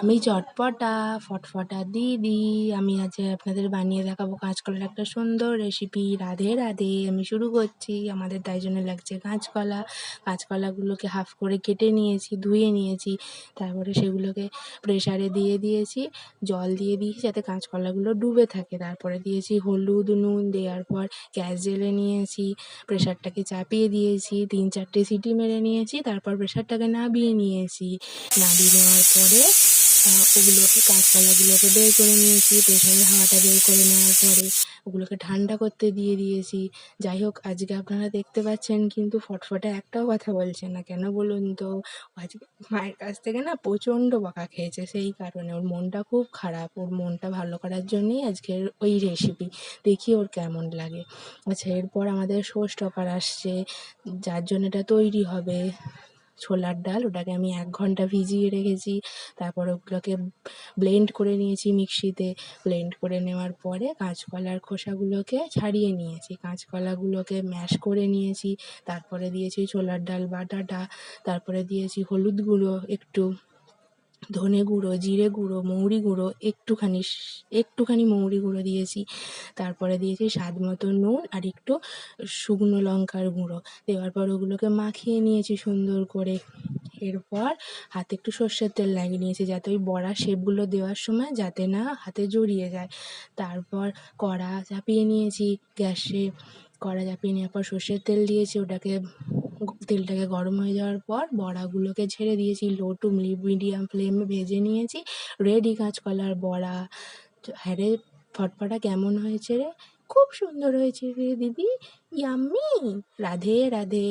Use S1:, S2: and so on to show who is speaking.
S1: আমি চটপটা, ফটফটা দিদি, আমি আজ আপনাদের বানিয়ে দেখাবো কাঁচকলার একটা সুন্দর রেসিপি রাধে রাধে, আমি শুরু করছি। আমাদের তাই জন্য লাগছে কাঁচকলা। কাঁচকলাগুলোকে হাফ করে কেটে নিয়েছি, ধুয়ে নিয়েছি। তারপরে সেগুলোকে প্রেশারে দিয়ে দিয়েছি। জল দিয়ে দিয়েছি যাতে কাঁচকলাগুলো ডুবে থাকে। তারপরে দিয়েছি হলুদ, নুন, দেওয়ার পর গ্যাস জেলে নিয়েছি। প্রেশারটাকে চাপিয়ে দিয়েছি। তিন চারটে সিটি মেরে নিয়েছি। তারপর প্রেশারটাকে নাবিয়ে নিয়েছি। নাবিয়ে নেওয়ার পরে আহ, ওগুলোকে কাঁচকলাগুলোকে বের করে নিয়েছি প্রেসারের হাওয়াটা বের করে নেওয়ার পরে ওগুলোকে ঠান্ডা করতে দিয়ে দিয়েছি। যাই হোক আজকে আপনারা দেখতে পাচ্ছেন কিন্তু ফটফটে একটাও কথা বলছে না। কেন বলুন তো? আজকে মায়ের কাছ থেকে না প্রচণ্ড বকা খেয়েছে সেই কারণে। ওর মনটা খুব খারাপ ওর মনটা ভালো করার জন্যই আজকের ওই রেসিপি দেখি ওর কেমন লাগে। আচ্ছা এরপর আমাদের শো স্টপার আসছে যার জন্য এটা তৈরি হবে। ছোলার ডাল, ওটাকে আমি এক ঘণ্টা ভিজিয়ে রেখেছি। তারপর ওগুলোকে ব্লেন্ড করে নিয়েছি মিক্সিতে। ব্লেন্ড করে নেওয়ার পরে কাঁচকলার খোসাগুলোকে ছাড়িয়ে নিয়েছি। কাঁচকলাগুলোকে ম্যাশ করে নিয়েছি। তারপরে দিয়েছি ছোলার ডাল বাটাটা। তারপরে দিয়েছি হলুদ গুঁড়ো একটু। ধনে গুঁড়ো, জিরে গুঁড়ো, মৌরি গুঁড়ো একটুখানি একটুখানি মৌরি গুঁড়ো দিয়েছি। তারপরে দিয়েছি স্বাদ মতো নুন আর একটু শুকনো লঙ্কার গুঁড়ো। দেওয়ার পর ওগুলোকে মাখিয়ে নিয়েছি সুন্দর করে। এরপর হাতে একটু সর্ষের তেল লাগিয়ে নিয়েছি যাতে ওই বড়া শেপগুলো দেওয়ার সময় যাতে না হাতে জড়িয়ে যায়। তারপর কড়া চাপিয়ে নিয়েছি গ্যাসে। কড়া চাপিয়ে নেওয়ার পর সর্ষের তেল দিয়েছি, ওটাকে তেলটাকে গরম হয়ে যাওয়ার পর বড়াগুলোকে ছেড়ে দিয়েছি লো টু মিডিয়াম ফ্লেমে ভেজে নিয়েছি। রেডি কাঁচকলার বড়া। চ- হ্যাঁ রে ফটফটা কেমন হয়েছে রে? খুব সুন্দর হয়েছে রে দিদি। ইয়াম্মি রাধে রাধে।